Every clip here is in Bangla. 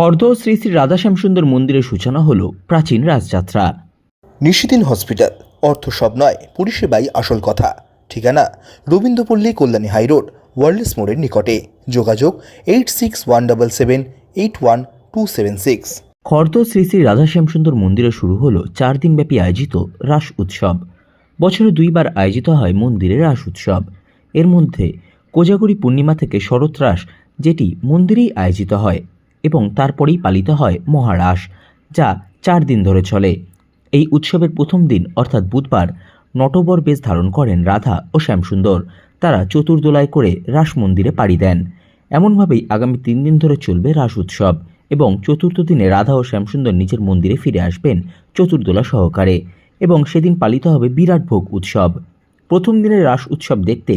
খর্দ শ্রী শ্রী রাধাশ্যামসুন্দর মন্দিরের সূচনা হল প্রাচীন রাজযাত্রা। নিশিদিন হসপিটাল অর্থ সব নয় পরিষেবাই আসল কথা। ঠিকানা রবীন্দ্রপল্লী কল্যাণী হাইরোড ওয়ার্ল্ডস মোড়ের নিকটে। যোগাযোগ eight six one double seven eight one two seven six. খর্দ Shri Shri Radhashyamsundar মন্দিরে শুরু হল চার দিনব্যাপী আয়োজিত রাস উৎসব। বছরে দুইবার আয়োজিত হয় মন্দিরে রাস উৎসব। এর মধ্যে কোজাগরি পূর্ণিমা থেকে শরৎ রাস যেটি মন্দিরেই আয়োজিত হয়। এবং তারপরেই পালিত হয় মহারাস, যা চার দিন ধরে চলে। এই উৎসবের প্রথম দিন, অর্থাৎ বুধবার, নটবর বেশ ধারণ করেন রাধা ও শ্যামসুন্দর। তারা চতুর্দোলায় করে রাস মন্দিরে পাড়ি দেন। এমনভাবেই আগামী তিন দিন ধরে চলবে রাস উৎসব এবং চতুর্থ দিনে রাধা ও শ্যামসুন্দর নিজের মন্দিরে ফিরে আসবেন চতুর্দোলা সহকারে এবং সেদিন পালিত হবে বিরাট ভোগ উৎসব। প্রথম দিনের রাস উৎসব দেখতে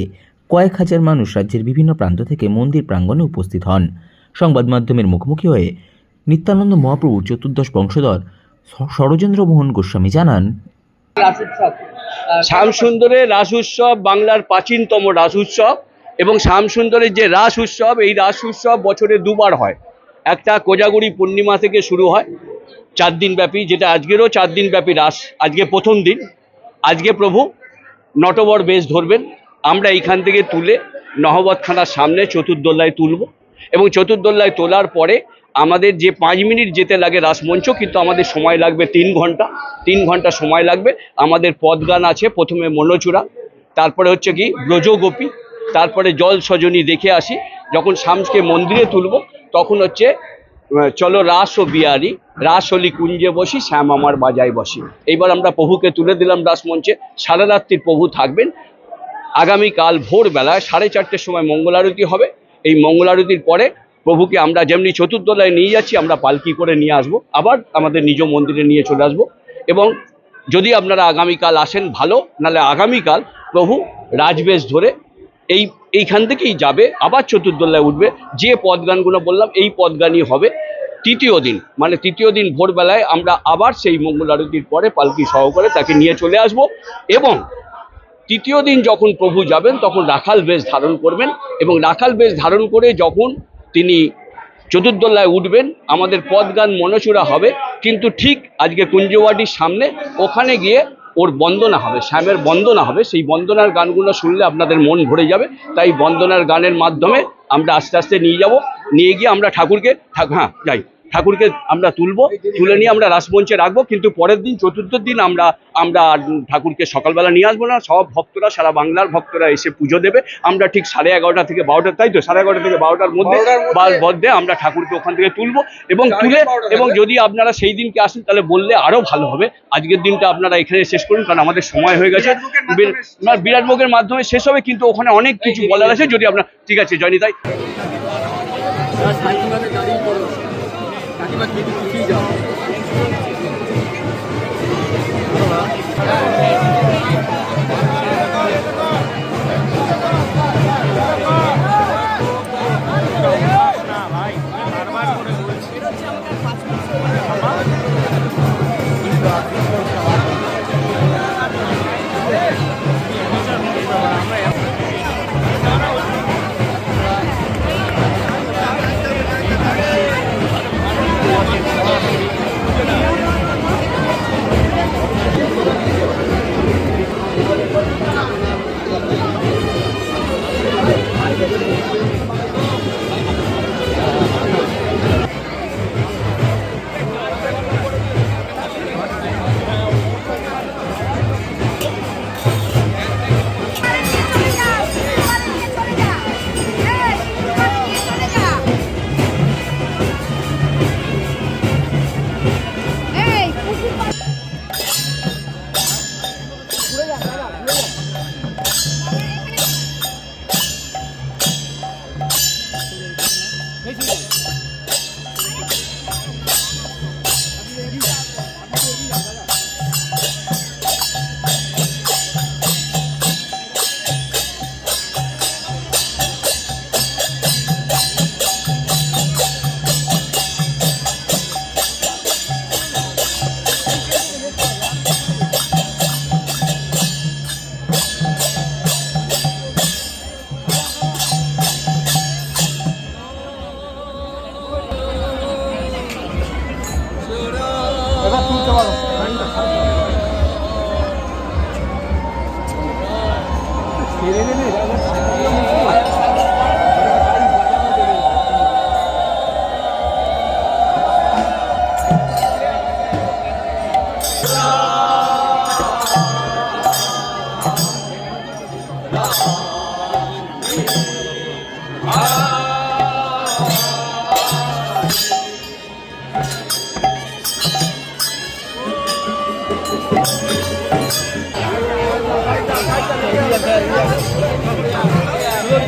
কয়েক হাজার মানুষ রাজ্যের বিভিন্ন প্রান্ত থেকে মন্দির প্রাঙ্গণে উপস্থিত হন। সংবাদ মাধ্যমের মুখোমুখি হয়ে নিত্যানন্দ মহাপ্রভুর চতুর্দশ বংশধর ষড়যন্দ্র মোহন গোস্বামী জানান শ্যামসুন্দরের রাস উৎসব, বাংলার প্রাচীনতম রাস উৎসব এবং শ্যামসুন্দরের যে রাস উৎসব, এই রাস উৎসব বছরে দুবার হয়। একটা কোজাগুড়ি পূর্ণিমা থেকে শুরু হয়, চার দিন ব্যাপী, যেটা আজকেরও চার দিন ব্যাপী রাস। আজকে প্রথম দিন। আজকে প্রভু নটবর বেশ ধরবেন। আমরা এইখান থেকে তুলে নহবতখানার সামনে চতুর্দোল্লায় তুলব। এবং চতুর্দোল্লায় তোলার পরে আমাদের যে পাঁচ মিনিট যেতে লাগে রাসমঞ্চ, কিন্তু আমাদের সময় লাগবে তিন ঘণ্টা। তিন ঘণ্টা সময় লাগবে। আমাদের পদগান আছে, প্রথমে মনোচূড়া তারপরে হচ্ছে কি ব্রজগোপী, তারপরে জল সজনী দেখে আসি। যখন শামসকে মন্দিরে তুলব, তখন হচ্ছে চলো রাস ও বিয়ারি রাস হলি কুঞ্জে বসি, শ্যাম আমার বাজায় বসি। এইবার আমরা প্রভুকে তুলে দিলাম রাসমঞ্চে। সারা রাত্রির প্রভু থাকবেন। আগামীকাল ভোরবেলায় সাড়ে চারটের সময় মঙ্গল আরতি হবে। এই মঙ্গল আরতির পরে প্রভুকে আমরা যেমনি চতুর্দলায় নিয়ে যাচ্ছি, আমরা পালকি করে নিয়ে আসব। আবার আমাদের নিজ মন্দিরে নিয়ে চলে আসব। এবং যদি আপনারা আগামীকাল আসেন ভালো, নাহলে আগামীকাল প্রভু রাজবেশ ধরে এই, এইখান থেকেই যাবে, আবার চতুর্দোল্লায় উঠবে। যে পদগানগুলো বললাম, এই পদগানই হবে তৃতীয় দিন। মানে তৃতীয় দিন ভোরবেলায় আমরা আবার সেই মঙ্গল আরতির পরে পালকি সহকারে তাকে নিয়ে চলে আসব। এবং তৃতীয় দিন যখন প্রভু যাবেন, তখন রাখাল বেশ ধারণ করবেন এবং রাখাল বেশ ধারণ করে যখন তিনি চতুর্দোল্লায় উঠবেন, আমাদের পদগান মনচূড়া হবে, কিন্তু ঠিক আজকে কুঞ্জওয়াটির সামনে ওখানে গিয়ে ওর বন্দনা হবে, শ্যামের বন্দনা হবে। সেই বন্দনার গানগুলো শুনলে আপনাদের মন ভরে যাবে। তাই বন্দনার গানের মাধ্যমে আমরা আস্তে আস্তে নিয়ে যাব। নিয়ে গিয়ে আমরা ঠাকুরকে ঠাক- হ্যাঁ যাই। ঠাকুরকে আমরা তুলবো তুলে নিয়ে আমরা রাসমঞ্চে রাখব কিন্তু পরের দিন চতুর্থ দিন আমরা আমরা ঠাকুরকে সকালবেলা নিয়ে আসব না। সব ভক্তরা সারা বাংলার ভক্তরা এসে পুজো দেবে। আমরা ঠিক সাড়ে এগারোটা থেকে বারোটা তাই তো? সাড়ে এগারোটা থেকে বারোটার মধ্যে বা মধ্যে। আমরা ঠাকুরকে ওখান থেকে তুলবো এবং তুলে এবং যদি আপনারা সেই দিনকে আসেন তাহলে বললে আরও ভালো হবে। আজকের দিনটা আপনারা এখানে শেষ করুন কারণ আমাদের সময় হয়ে গেছে। বিরাট ভোগের মাধ্যমে শেষ হবে। কিন্তু ওখানে অনেক কিছু বলার আছে যদি আপনার ঠিক আছে জয়নি কিন্তু পিছিয়ে যাও?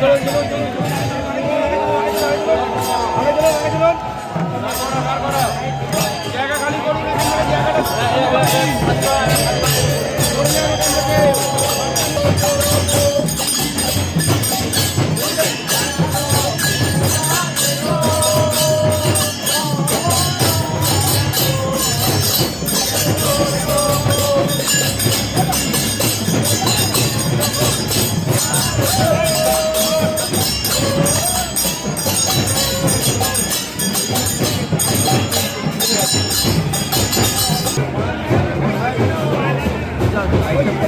Gracias.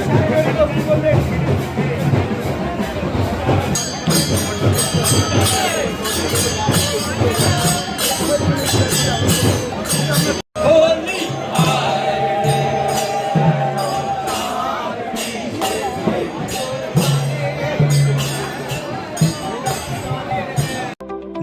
Gracias.